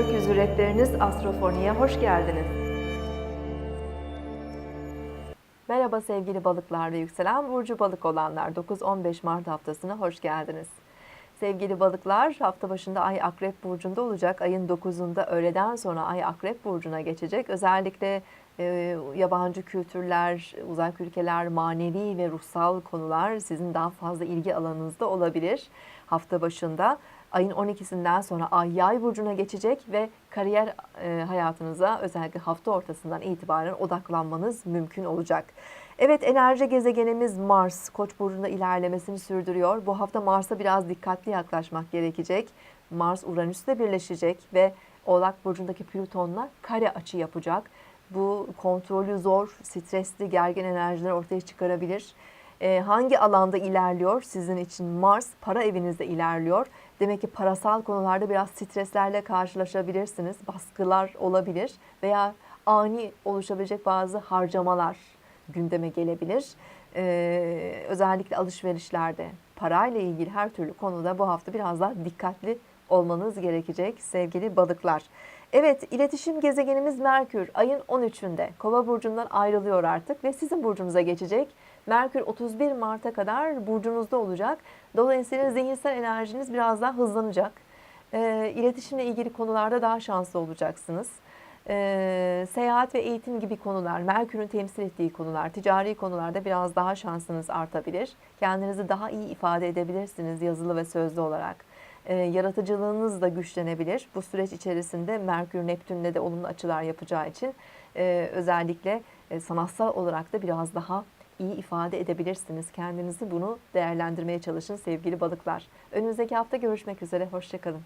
Rehberiniz Astrofoni'ye hoş geldiniz. Merhaba sevgili balıklar ve yükselen burcu balık olanlar. 9-15 Mart haftasına hoş geldiniz. Sevgili balıklar hafta başında Ay Akrep Burcu'nda olacak. Ayın 9'unda öğleden sonra Ay Akrep Burcu'na geçecek. Özellikle e, yabancı kültürler, uzak ülkeler, manevi ve ruhsal konular sizin daha fazla ilgi alanınızda olabilir. Hafta başında ayın 12'sinden sonra Ay Yay Burcu'na geçecek ve kariyer e, hayatınıza özellikle hafta ortasından itibaren odaklanmanız mümkün olacak. Evet enerji gezegenimiz Mars Koç burcunda ilerlemesini sürdürüyor. Bu hafta Mars'a biraz dikkatli yaklaşmak gerekecek. Mars Uranüs'le birleşecek ve Oğlak burcundaki Plüton'la kare açı yapacak. Bu kontrolü zor, stresli, gergin enerjiler ortaya çıkarabilir. Ee, hangi alanda ilerliyor sizin için Mars? Para evinizde ilerliyor. Demek ki parasal konularda biraz streslerle karşılaşabilirsiniz. Baskılar olabilir veya ani oluşabilecek bazı harcamalar gündeme gelebilir. Ee, özellikle alışverişlerde parayla ilgili her türlü konuda bu hafta biraz daha dikkatli olmanız gerekecek sevgili balıklar. Evet iletişim gezegenimiz Merkür ayın 13'ünde Kova burcundan ayrılıyor artık ve sizin burcunuza geçecek. Merkür 31 Mart'a kadar burcunuzda olacak. Dolayısıyla zihinsel enerjiniz biraz daha hızlanacak. E, iletişimle ilgili konularda daha şanslı olacaksınız. E, seyahat ve eğitim gibi konular, Merkür'ün temsil ettiği konular, ticari konularda biraz daha şansınız artabilir. Kendinizi daha iyi ifade edebilirsiniz yazılı ve sözlü olarak. E, yaratıcılığınız da güçlenebilir. Bu süreç içerisinde Merkür Neptün'le de olumlu açılar yapacağı için e, özellikle e, sanatsal olarak da biraz daha iyi ifade edebilirsiniz. Kendinizi bunu değerlendirmeye çalışın sevgili balıklar. Önümüzdeki hafta görüşmek üzere. Hoşçakalın.